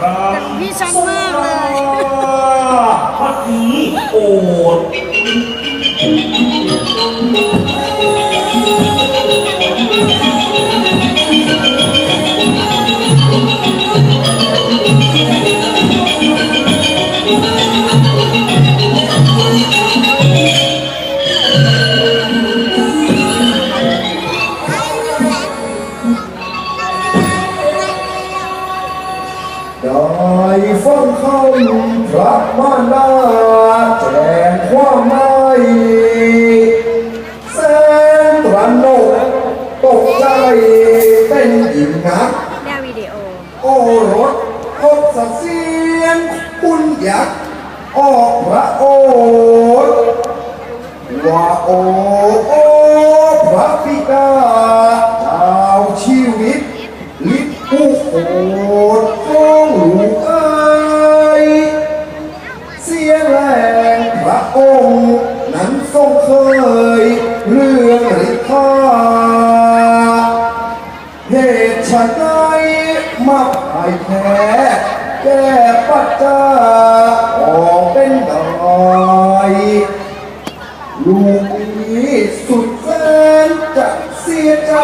แต่ของพี่ชันมากเลยพักนี้โอด ได้ฟังคำพระมารดาแจ้งความในแสนตระหนกตกใจเป็นหญิงนักแนววิดีโอ โอรสพบสักเสียงคุณยักษ์ออกพระโอษว่าโอโอพระบิดาเจ้าชีวิตลิบผู้โหดขอ งพระองค์ นั้นทรงเคยเรื่องฤทาเหตุฉันใดมาพ่ายแพ้แก้ปัจจาออกเป็นได้ลูกนี้สุดแสนจะเสียใจ